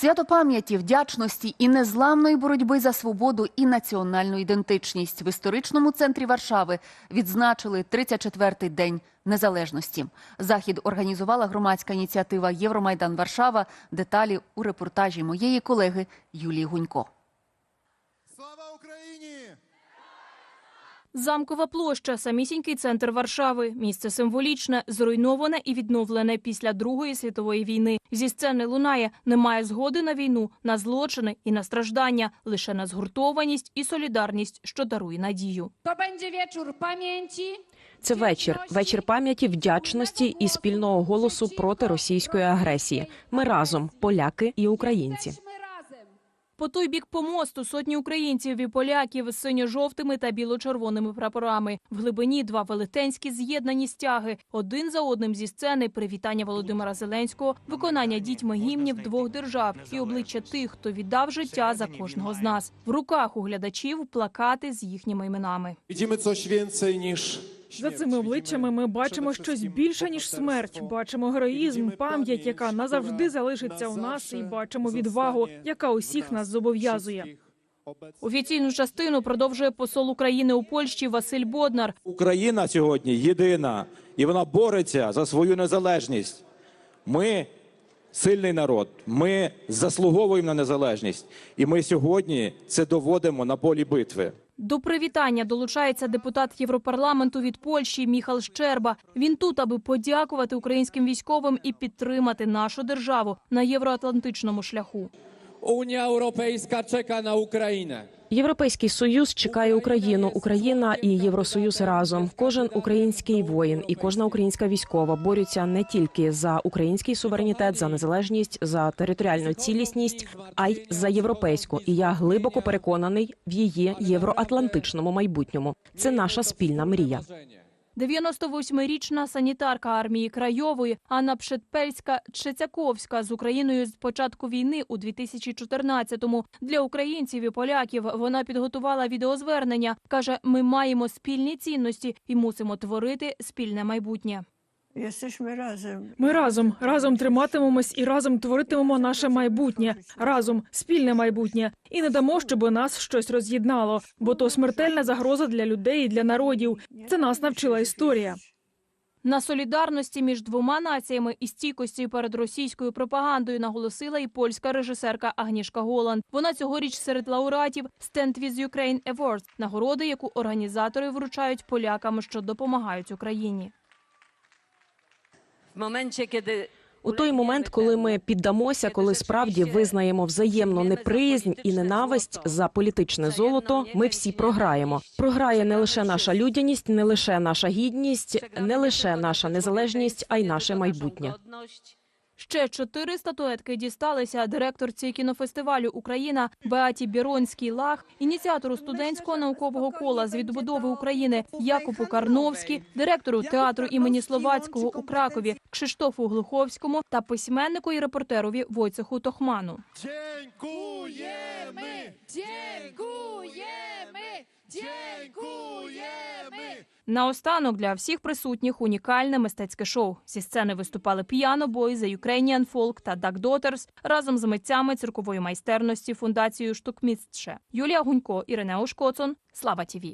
Свято пам'яті, вдячності і незламної боротьби за свободу і національну ідентичність в історичному центрі Варшави відзначили 34-й день незалежності. Захід організувала громадська ініціатива Євромайдан Варшава. Деталі у репортажі моєї колеги Юлії Гунько. Слава Україні! Замкова площа, самісінький центр Варшави. Місце символічне, зруйноване і відновлене після Другої світової війни. Зі сцени лунає немає згоди на війну, на злочини і на страждання, лише на згуртованість і солідарність, що дарує надію. To będzie wieczór pamięci. Це вечір, вечір пам'яті, вдячності і спільного голосу проти російської агресії. Ми разом, поляки і українці. По той бік помосту сотні українців і поляків з синьо-жовтими та біло-червоними прапорами. В глибині два велетенські з'єднані стяги. Один за одним зі сцени привітання Володимира Зеленського, виконання дітьми гімнів двох держав і обличчя тих, хто віддав життя за кожного з нас. В руках у глядачів плакати з їхніми іменами. Widzimy coś więcej niż За цими обличчями ми бачимо щось більше ніж смерть. Бачимо героїзм, пам'ять, яка назавжди залишиться у нас, і бачимо відвагу, яка усіх нас зобов'язує. Офіційну частину продовжує посол України у Польщі Василь Боднар. Україна сьогодні єдина, і вона бореться за свою незалежність. Ми сильний народ, ми заслуговуємо на незалежність, і ми сьогодні це доводимо на полі битви. До привітання долучається депутат Європарламенту від Польщі Міхал Щерба. Він тут, аби подякувати українським військовим і підтримати нашу державу на євроатлантичному шляху. Unia Europejska czeka na Ukrainę. Європейський союз чекає Україну. Україна і Євросоюз разом. Кожен український воїн і кожна українська військова борються не тільки за український суверенітет, за незалежність, за територіальну цілісність, а й за європейську. І я глибоко переконаний в її євроатлантичному майбутньому. Це наша спільна мрія. 98-річна санітарка армії Крайової Анна Пшетпельська Чецяковська з Україною з початку війни у 2014-му. Для українців і поляків вона підготувала відеозвернення. каже: ми маємо спільні цінності і мусимо творити спільне майбутнє. Ми разом разом триматимемось і разом творитимемо наше майбутнє, разом спільне майбутнє, і не дамо, щоб нас щось роз'єднало, бо то смертельна загроза для людей і для народів. Це нас навчила історія. На солідарності між двома націями і стійкості перед російською пропагандою наголосила і польська режисерка Агнішка Голанд. Вона цьогоріч серед лауреатів Stand with Ukraine Awards – нагороди, яку організатори вручають полякам, що допомагають Україні. У той момент, коли ми піддамося, коли справді визнаємо взаємну неприязнь і ненависть за політичне золото, ми всі програємо. Програє не лише наша людяність, не лише наша гідність, не лише наша незалежність, а й наше майбутнє. Ще чотири статуетки дісталися директорці кінофестивалю Україна Беаті Біронській Лах, ініціатору студентського наукового кола з відбудови України Якубу Карновські, директору театру імені Словацького у Кракові Кшиштофу Глуховському та письменнику і репортерові Войцеху Тохману. Dziękujemy! Dziękujemy! Dziękujemy! Наостанок для всіх присутніх унікальне мистецьке шоу. Зі сцени виступали Piano Boy, The Ukrainian Folk та Duck Daughters разом з митцями циркової майстерності фундацією Штукмістше. Юлія Гунько, Ірина Шкоцон. Слава ТІВІ.